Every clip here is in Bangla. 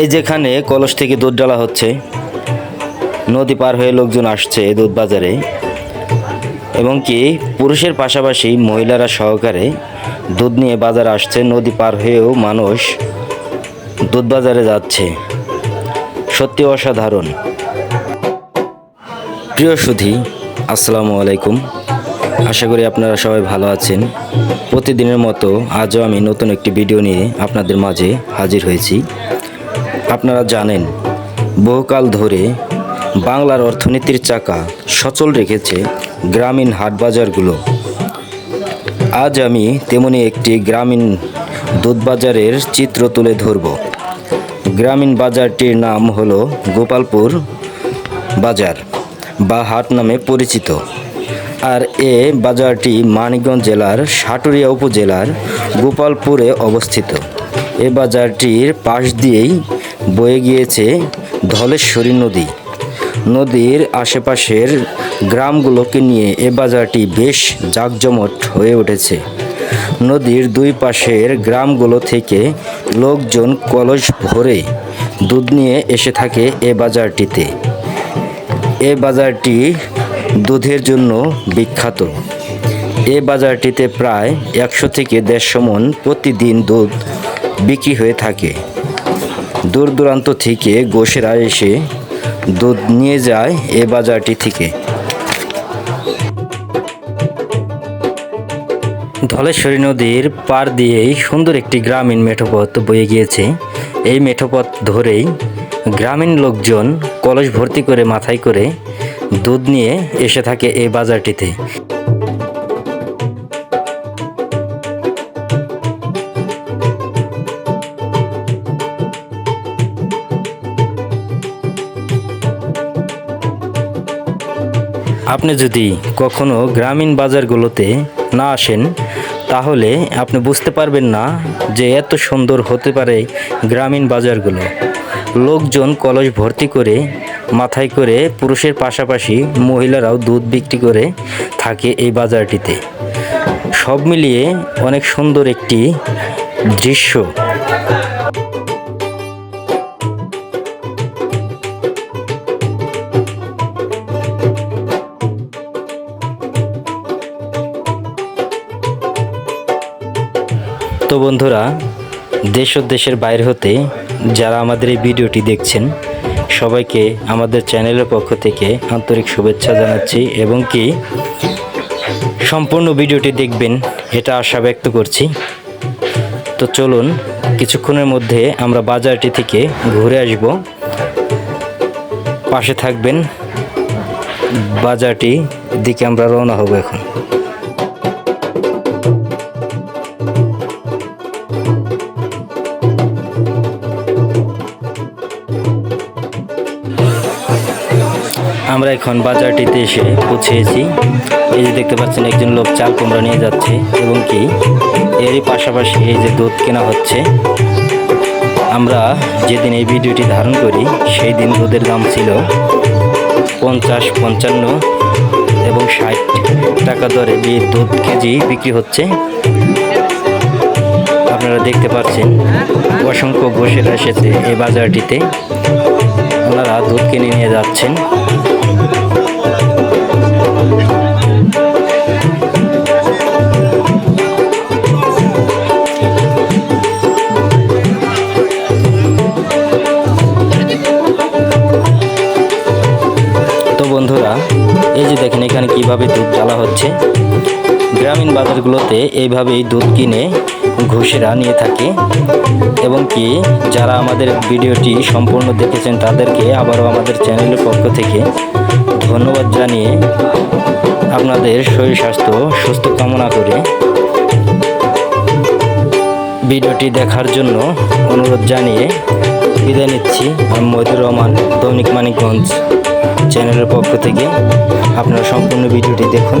এই যেখানে কলস থেকে দুধ ডালা হচ্ছে, নদী পার হয়ে লোকজন আসছে দুধ বাজারে। এবং কি পুরুষের পাশাপাশি মহিলারা সহকারে দুধ নিয়ে বাজারে আসছে, নদী পার হয়েও মানুষ দুধ বাজারে যাচ্ছে। সত্যি অসাধারণ। প্রিয় সুধী, আসসালামু আলাইকুম। আশা করি আপনারা সবাই ভালো আছেন। প্রতিদিনের মতো আজও আমি নতুন একটি ভিডিও নিয়ে আপনাদের মাঝে হাজির হয়েছি। আপনারা জানেন, বহুকাল ধরে বাংলার অর্থনীতির চাকা সচল রেখেছে গ্রামীণ হাটবাজারগুলো। আজ আমি তেমনি একটি গ্রামীণ দুধ বাজারের চিত্র তুলে ধরব। গ্রামীণ বাজারটির নাম হলো গোপালপুর বাজার বা হাট নামে পরিচিত। আর এ বাজারটি মানিকগঞ্জ জেলার সাটুরিয়া উপজেলার গোপালপুরে অবস্থিত। এ বাজারটির পাশ দিয়েই বয়ে গিয়েছে ধলেশ্বরী নদী। নদীর আশেপাশের গ্রামগুলোকে নিয়ে এ বাজারটি বেশ জাঁকজমট হয়ে উঠেছে। নদীর দুই পাশের গ্রামগুলো থেকে লোকজন কলস ভরে দুধ নিয়ে এসে থাকে এ বাজারটিতে। এ বাজারটি দুধের জন্য বিখ্যাত। এ বাজারটিতে প্রায় একশো থেকে দেড়শো মন প্রতিদিন দুধ বিক্রি হয়ে থাকে। দূর দূরান্ত থেকে গোসেরা এসে দুধ নিয়ে যায় এ বাজারটি থেকে। ধলেশ্বরী নদীর পার দিয়েই সুন্দর একটি গ্রামীণ মেঠোপথ বয়ে গিয়েছে। এই মেঠোপথ ধরেই গ্রামীণ লোকজন কলস ভর্তি করে মাথায় করে দুধ নিয়ে এসে থাকে এই বাজারটিতে। আপনি যদি কখনো গ্রামীণ বাজারগুলোতে না আসেন, তাহলে আপনি বুঝতে পারবেন না যে এত সুন্দর হতে পারে গ্রামীণ বাজারগুলো। লোকজন কলস ভর্তি করে, মাথায় করে পুরুষের পাশাপাশি মহিলারাও দুধ বিক্রি করে থাকে এই বাজারটিতে। সব মিলিয়ে অনেক সুন্দর একটি দৃশ্য। বন্ধুরা, দেশ ও দেশের বাইরে হতে যারা আমাদের এই ভিডিওটি দেখছেন, সবাইকে আমাদের চ্যানেলের পক্ষ থেকে আন্তরিক শুভেচ্ছা জানাচ্ছি এবং কি সম্পূর্ণ ভিডিওটি দেখবেন, এটা আশা ব্যক্ত করছি। তো চলুন, কিছুক্ষণের মধ্যে আমরা বাজারটি থেকে ঘুরে আসব। পাশে থাকবেন বাজারটি দিকে আমরা রওনা হব এখন। আমরা এখন বাজারটিতে এসে পৌঁছেছি। এই যে দেখতে পাচ্ছেন, একজন লোক চাল কুমড়া নিয়ে যাচ্ছে এবং কি এরই পাশাপাশি এই যে দুধ কেনা হচ্ছে। আমরা যেদিন এই ভিডিওটি ধারণ করি, সেই দিন দুধের দাম ছিল পঞ্চাশ পঞ্চান্ন এবং ষাট টাকা দরে দুধ কেজি বিক্রি হচ্ছে। আপনারা দেখতে পাচ্ছেন, অসংখ্য ঘোষেরা এসেছে এই বাজারটিতে। ওনারা দুধ কিনে নিয়ে যাচ্ছেন। বন্ধুরা এই যে দেখেন এখানে কীভাবে দুধ জ্বালা হচ্ছে। গ্রামীণ বাজারগুলোতে এইভাবেই দুধ কিনে ঘুষেরা নিয়ে থাকে এবং কি যারা আমাদের ভিডিওটি সম্পূর্ণ দেখেছেন তাদেরকে আবারও আমাদের চ্যানেলের পক্ষ থেকে ধন্যবাদ জানিয়ে আপনাদের শরীর স্বাস্থ্য সুস্থ কামনা করে ভিডিওটি দেখার জন্য অনুরোধ জানিয়ে বিদায় নিচ্ছি আমি মহিদুর রহমান, দৈনিক মানিকগঞ্জ চ্যানেলের পক্ষ থেকে। আপনারা সম্পূর্ণ ভিডিওটি দেখুন।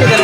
네.